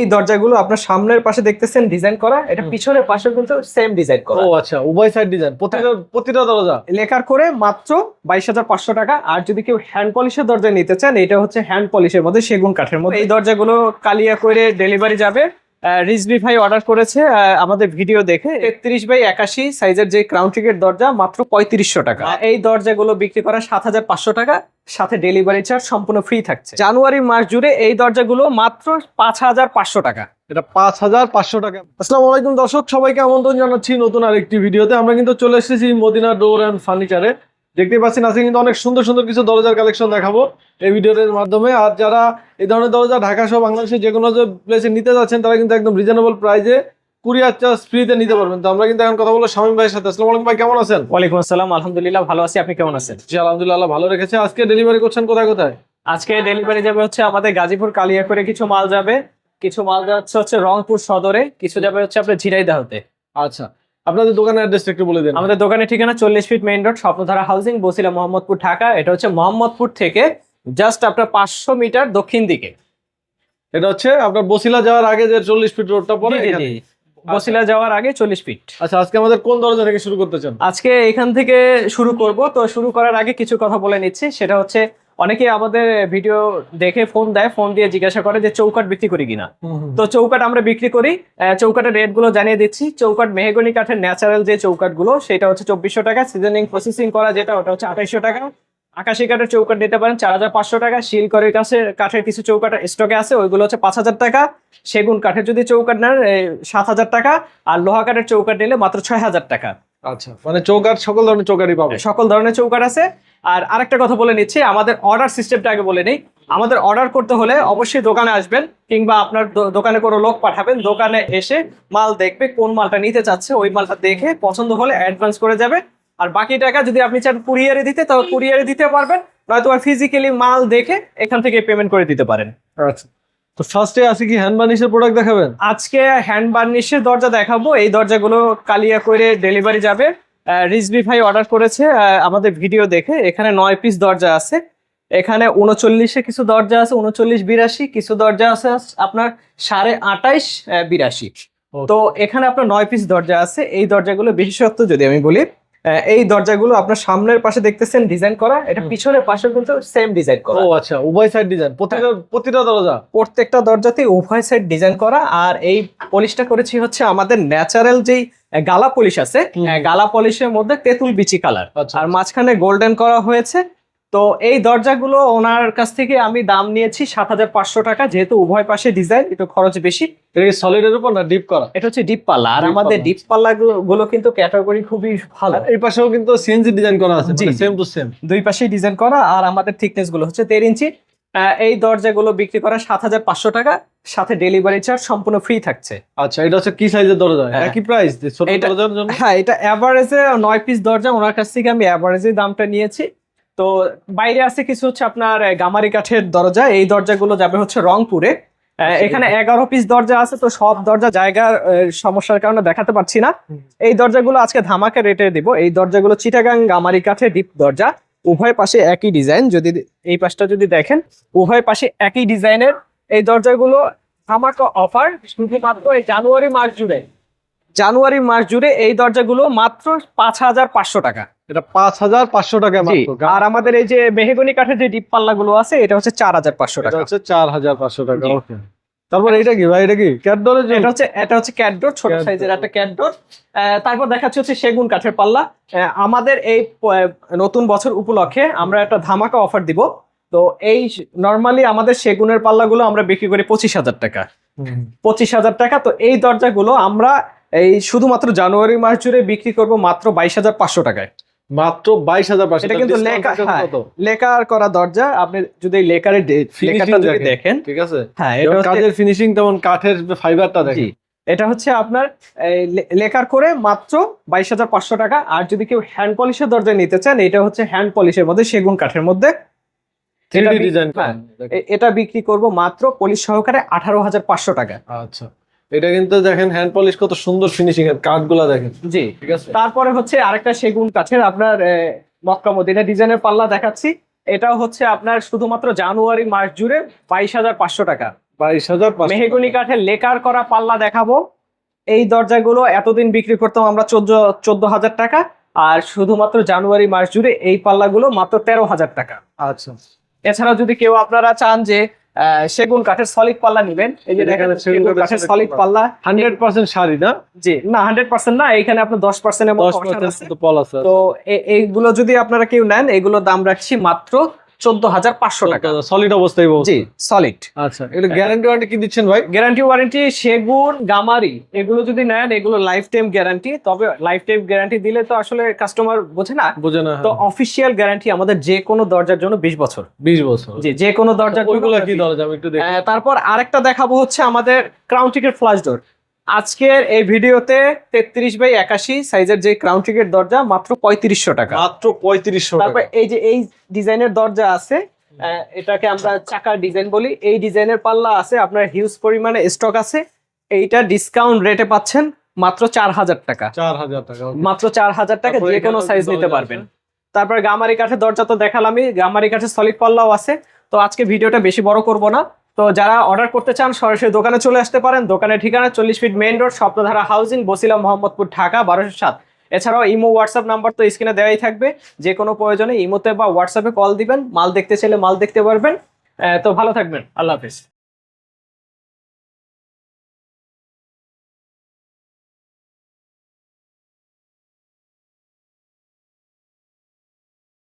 এই দরজাগুলো আপনার সামনের পাশে দেখতেছেন ডিজাইন করা এটা পিছনের পাশে কিন্তু সেম ডিজাইন করা। ও আচ্ছা উভয় সাইড ডিজাইন প্রতিটা প্রতিটা দরজা? লেখার করে মাত্র বাইশ হাজার পাঁচশো টাকা আর যদি কেউ হ্যান্ড পলিশের দরজা নিতে চান এটা হচ্ছে হ্যান্ড পলিশের মধ্যে সেগুন কাঠের মধ্যে। এই দরজাগুলো কালিয়া করে ডেলিভারি যাবে। রিজবি ভাই অর্ডার করেছে আমাদের ভিডিও দেখে। তেত্রিশ বাই একাশি সাইজের যে ক্রাউন টিকেট দরজা মাত্র পঁয়ত্রিশশো টাকা। এই দরজাগুলো বিক্রি করা সাত হাজার পাঁচশো টাকা সাথে ডেলিভারি চার্জ সম্পূর্ণ ফ্রি থাকছে। জানুয়ারি মাস জুড়ে এই দরজাগুলো মাত্র পাঁচ হাজার পাঁচশো টাকা। এটা পাঁচ হাজার পাঁচশো টাকা। আসসালামু আলাইকুম দর্শক সবাইকে আমন্ত্রণ জানাচ্ছি নতুন আরেকটি ভিডিওতে আমরা কিন্তু চলে এসেছি মদিনা ডোর অ্যান্ড ফার্নিচারে দেখতে পাচ্ছেন আজকে কিন্তু অনেক সুন্দর সুন্দর কিছু দরজার কালেকশন দেখাবো এই ভিডিওর মাধ্যমে। আর যারা এই ধরনের দরজা ঢাকা সহ বাংলাদেশে যে কোনো যে প্লেসে নিতে যাচ্ছেন তারা কিন্তু একদম রিজনেবল প্রাইসে কুরিয়ার চার্জ ফ্রিতে নিতে পারবেন। তো আমরা কিন্তু এখন কথা বলব শামীম ভাইয়ের সাথে। আসসালামু আলাইকুম ভাই কেমন আছেন? ওয়ালাইকুম আসসালাম আলহামদুলিল্লাহ ভালো আছি। আপনি কেমন আছেন? জি আলহামদুলিল্লাহ ভালো রেখেছে। আজকে ডেলিভারি করছেন কোথায় কোথায়? আজকে ডেলিভারি যাবে হচ্ছে আমাদের গাজীপুর কালিয়া করে কিছু মাল যাবে। কিছু মাল যাচ্ছে হচ্ছে রংপুর সদরে কিছু যাবে হচ্ছে আপনার ঝিনাইদাহতে। আচ্ছা। আপনাদের দোকানের অ্যাড্রেসটা একটু বলে দেন। আমাদের দোকানের ঠিকানা চল্লিশ feet main road Swapnodhara housing Basila Mohammadpur Dhaka. এটা হচ্ছে মোহাম্মদপুর থেকে জাস্ট আপনার পাঁচশো মিটার দক্ষিণ দিকে। এটা হচ্ছে আপনার বসিলা যাওয়ার আগে যে চল্লিশ ফিট রোডটা এখানে। বসিলা যাওয়ার আগে চল্লিশ ফিট। আচ্ছা আজকে আমাদের কোন দরজা থেকে শুরু করতে চান? আজকে এখান থেকে শুরু করব। তো শুরু করার আগে কিছু কথা বলে নিচ্ছি। সেটা হচ্ছে অনেকে আমাদের ভিডিও দেখে ফোন দেয় ফোন দিয়ে জিজ্ঞাসা করে যে চৌকাট বিক্রি করি কিনা। তো চৌকাট আমরা বিক্রি করি চৌকাটের রেটগুলো জানিয়ে দিচ্ছি। চৌকাট মেহগনি কাঠের ন্যাচারাল যে চৌকাটগুলো সেটা হচ্ছে চব্বিশশো টাকা। সিজনিং প্রসেসিং করা যেটা ওটা হচ্ছে আঠাইশশো টাকা। আকাশি কাঠের চৌকাট নিতে পারেন চার হাজার পাঁচশো টাকা। শিল করের কাছে কাঠের কিছু চৌকাট স্টকে আছে ওইগুলো হচ্ছে পাঁচ হাজার টাকা। সেগুন কাঠের যদি চৌকাট নেন সাত হাজার টাকা। আর লোহা কাঠের চৌকাট নিলে মাত্র ছয় হাজার টাকা। আচ্ছা মানে চৌকাট সকল ধরনের চৌকাটই পাবে। সকল ধরনের চৌকাট আছে। আর আরেকটা কথা বলে নিচ্ছি আমাদের অর্ডার সিস্টেমটা আগে বলে নিই। আমাদের অর্ডার করতে হলে অবশ্যই দোকানে আসবেন কিংবা আপনার দোকানে কোনো লোক পাঠাবেন। দোকানে এসে মাল দেখবে কোন মালটা নিতে চাচ্ছে ওই মালটা দেখে পছন্দ হলে অ্যাডভান্স করে যাবে। আর বাকি টাকা যদি আপনি চান কুরিয়ারে দিতে তাহলে কুরিয়ারে দিতে পারবেন। নয়তো ফিজিক্যালি মাল দেখে এখান থেকে পেমেন্ট করে দিতে পারেন। আচ্ছা। তো ফার্স্টে আছে কি হ্যান্ড বার্নিশের প্রোডাক্ট দেখাবেন? আজকে হ্যান্ড বার্নিশের দরজা দেখাবো। এই দরজাগুলো কালিয়া করে ডেলিভারি যাবে। রিজবি ভাই অর্ডার করেছে আমাদের ভিডিও দেখে। এখানে নয় পিস দরজা আছে। এখানে উনচল্লিশে কিছু দরজা আছে উনচল্লিশ বিরাশি কিছু দরজা আছে আপনার সাড়ে আটাইশ বিরাশি। তো এখানে আপনার নয় পিস দরজা আছে। এই দরজাগুলো বিশেষত্ব যদি আমি বলি এই দরজাগুলো আপনার সামনের পাশে দেখতেছেন ডিজাইন করা এটা পিছনের পাশে কিন্তু সেম ডিজাইন করা। ও আচ্ছা উভয় সাইড ডিজাইন প্রতিটা প্রতিটা দরজা? প্রত্যেকটা দরজাতে উভয় সাইড ডিজাইন করা। আর এই পলিশটা করেছি হচ্ছে আমাদের ন্যাচারাল যেই গালা পলিশ আছে। গালা পলিশের মধ্যে তেঁতুল বিচি কালার আচ্ছা আর মাঝখানে গোল্ডেন করা হয়েছে। তো এই দরজাগুলো ওনার কাছ থেকে আমি দাম নিয়েছি সাত হাজার পাঁচশো টাকা। যেহেতু উভয় পাশে ডিজাইন একটু খরচ বেশি। সলিডের উপর না ডিপ করা? এটা হচ্ছে ডিপ পাল্লা। আর আমাদের ডিপ পাল্লা গুলো কিন্তু ক্যাটাগরি খুবই ভালো। এই পাশেও কিন্তু সিএনজি ডিজাইন করা আছে। সেম টু সেম দুই পাশেই ডিজাইন করা। আর আমাদের থিকনেসগুলো হচ্ছে দেড় ইঞ্চি। এই দরজাগুলো বিক্রি করা সাত হাজার পাঁচশো টাকা সাথে ডেলিভারি চার্জ সম্পূর্ণ ফ্রি থাকছে। আচ্ছা এটা হচ্ছে কি সাইজের দরজা? হ্যাঁ। একই প্রাইস ছোট এটা- দরজার জন্য? হ্যাঁ এটা অ্যাভারেজে নয় পিস দরজা ওনার কাছ থেকে আমি অ্যাভারেজে দামটা নিয়েছি। তো বাইরে আছে কিছু হচ্ছে আপনার গামারি কাঠের দরজা এই দরজাগুলো যাবে হচ্ছে রংপুরে। আচ্ছা, এখানে এগারো পিস দরজা আছে তো সব দরজা জায়গার সমস্যার কারণে দেখাতে পারছি না। এই দরজাগুলো আজকে ধামাকা রেটে দিব। এই দরজাগুলো চিটাগাং গামারি কাঠের ডিপ দরজা। উভয় পাশে একই ডিজাইন যদি এই পাশটা যদি দেখেন উভয় পাশে একই ডিজাইনের এই দরজাগুলো ধামাকা অফার শুধুমাত্র এই জানুয়ারি মাস জুড়ে। জানুয়ারি মাস জুড়ে এই দরজাগুলো মাত্র পাঁচ হাজার পাঁচশো টাকা। এটা পাঁচ হাজার পাঁচশো টাকা আর আমাদের এই যে মেহগনি কাঠের যে ডিপ পাল্লা গুলো আছে এটা হচ্ছে চার হাজার পাঁচশো টাকা। হচ্ছে চার হাজার পাঁচশো টাকা তারপর এটা কি ভাই এটা কি? ক্যাটডোরের জন্য? এটা হচ্ছে এটা হচ্ছে ক্যাটডোর ছোট সাইজের। একটা ক্যাটডোর তারপর দেখাচ্ছে হচ্ছে সেগুন কাঠের পাল্লা। আমাদের এই নতুন বছর উপলক্ষে আমরা একটা ধামাকা অফার দিব। তো এই নর্মালি আমাদের সেগুনের পাল্লাগুলো আমরা বিক্রি করি পঁচিশ হাজার টাকা। পঁচিশ হাজার টাকা তো এই দরজাগুলো আমরা এই শুধুমাত্র জানুয়ারি মাস জুড়ে বিক্রি করব মাত্র বাইশ হাজার পাঁচশো টাকায়। মাত্র বাইশ হাজার পাঁচশো এটা কিন্তু লেখা হ্যাঁ? লেকার করা দরজা আপনি যদি লেকারের যদি দেখেন। ঠিক আছে হ্যাঁ এটা কাজের ফিনিশিং তেমন কাঠের ফাইবারটা জি দেখেন এটা হচ্ছে আপনার এই লে- লেকার করে মাত্র বাইশ হাজার পাঁচশো টাকা আর যদি কেউ হ্যান্ড পলিশের দরজা নিতে চান এটা হচ্ছে হ্যান্ড পলিশের মধ্যে সেগুন কাঠের মধ্যে হ্যাঁ। এটা বিক্রি করব মাত্র পলিশ সহকারে আঠারো হাজার পাঁচশো টাকা আচ্ছা এটা কিন্তু দেখেন হ্যান্ড পলিশ কত সুন্দর ফিনিশিং এর কাঠগুলা দেখেন। জি। ঠিক আছে? তারপরে হচ্ছে আরেকটা সেগুন কাঠের আপনার মক্কা মদিনা ডিজাইনের পাল্লা দেখাচ্ছি। এটাও হচ্ছে আপনার শুধুমাত্র জানুয়ারি মাস জুড়ে বাইশ হাজার পাঁচশো টাকা। বাইশ হাজার মেহেগুনি কাঠের লেকার করা পাল্লা দেখাবো। এই দরজাগুলো এতদিন বিক্রি করতাম আমরা চোদ্দ চোদ্দ হাজার টাকা আর শুধুমাত্র জানুয়ারি মাস জুড়ে এই পাল্লাগুলো মাত্র তেরো হাজার টাকা। আচ্ছা। এছাড়াও যদি কেউ আপনারা চান যে সেগুন কাঠের সলিড পাল্লা নিবেন। এই যে দেখেন এখানে সেগুন কাঠের সলিড পাল্লা। পাল্লা। হান্ড্রেড পার্সেন্ট শাড়ি না? জি। না হান্ড্রেড পার্সেন্ট না এখানে আপনি 10% এর মতো আছে। পার্সেন্ট পল আছে। তো এ- এইগুলো যদি আপনারা কেউ নেন এগুলো দাম রাখছি মাত্র চোদ্দ হাজার পাঁচশো টাকা। সলিড অবস্থায় জি সলিড আচ্ছা এটা গ্যারান্টি ওয়ারেন্টি কি দিচ্ছেন ভাই? গ্যারান্টি ওয়ারেন্টি সেগুন গামারি এগুলো যদি নেন এগুলো লাইফ টাইম গ্যারান্টি তবে লাইফ টাইম গ্যারান্টি দিলে তো আসলে কাস্টমার বোঝে না। বোঝে না তো অফিসিয়াল গ্যারান্টি আমাদের যে কোনো দরজার জন্য বিশ বছর। বিশ বছর। জি যে কোনো দরজার ওইগুলো কি দরজা? একটু তারপর আরেকটা দেখাবো হচ্ছে আমাদের ক্রাউন টিকেট ফ্লাশ ডোর আজকের এই ভিডিওতে তেত্রিশ বাই একাশি সাইজের যে ক্রাউন টিকেট দরজা মাত্র পঁয়ত্রিশশো টাকা। মাত্র পঁয়ত্রিশশো তারপর এই যে এই ডিজাইনের দরজা আছে এটাকে আমরা চাকার ডিজাইন বলি। এই ডিজাইনের পাল্লা আছে আপনার হিউজ পরিমাণে স্টক আছে। এইটা ডিসকাউন্ট রেটে পাচ্ছেন মাত্র চার হাজার টাকা। চার হাজার টাকা মাত্র চার হাজার টাকা যে কোনো সাইজ নিতে পারবেন। তারপর গামারি কাঠের দরজা তো দেখালামই গামারি কাঠের সলিড পাল্লাও আছে। তো আজকে ভিডিওটা বেশি বড় করব না। তো যারা অর্ডার করতে চান, সরাসরি দোকানে চলে আসতে পারেন। দোকানের ঠিকানা চল্লিশ feet main road Swapnodhara housing Basila, Mohammadpur, Dhaka, বারোশো সাত। এছাড়াও ইমো হোয়াটসঅ্যাপ নাম্বার তো স্ক্রিনে দেওয়াই থাকবে। যে কোনো প্রয়োজনে ইমোতে বা হোয়াটসঅ্যাপে কল দিবেন। মাল দেখতে চাইলে মাল দেখতে পারবেন। তো ভালো থাকবেন। আল্লাহ হাফিজ।